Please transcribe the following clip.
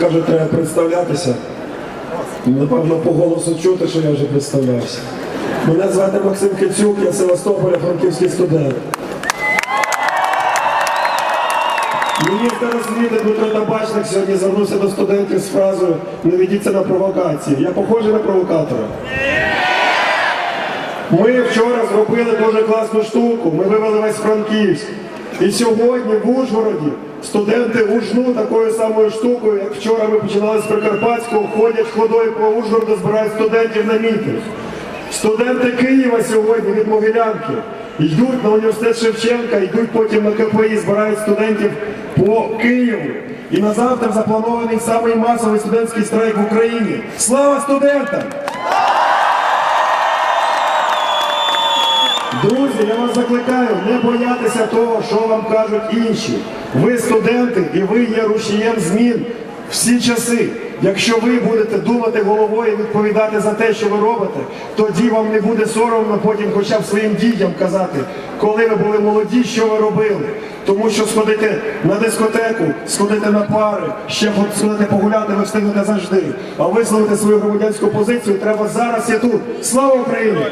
Каже, треба представлятися. Напевно, по голосу чути, що я вже представлявся. Мене звати Максим Кицюк, я Севастополя, франківський студент. Міністр освіти Дмитро Табачник сьогодні звернувся до студентів з фразою не ведіться на провокації. Я похожий на провокатора. Ми вчора зробили дуже класну штуку. Ми вивели весь Франківськ. І сьогодні в Ужгороді студенти ужну такою самою штукою, як вчора ми починали з Прикарпатського, ходять ходою по Ужгороду, збирають студентів на мітинг. Студенти Києва сьогодні від Могилянки йдуть на університет Шевченка, йдуть потім на КПІ, збирають студентів по Києву. І на завтра запланований самий масовий студентський страйк в Україні. Слава студентам! Друзі, я вас закликаю не боятися того, що вам кажуть інші. Ви студенти і ви є рушієм змін всі часи. Якщо ви будете думати головою і відповідати за те, що ви робите, тоді вам не буде соромно потім хоча б своїм дітям казати, коли ви були молоді, що ви робили. Тому що сходити на дискотеку, сходити на пари, ще сходити погуляти, ви встигнете завжди. А висловити свою громадянську позицію треба зараз і тут. Слава Україні!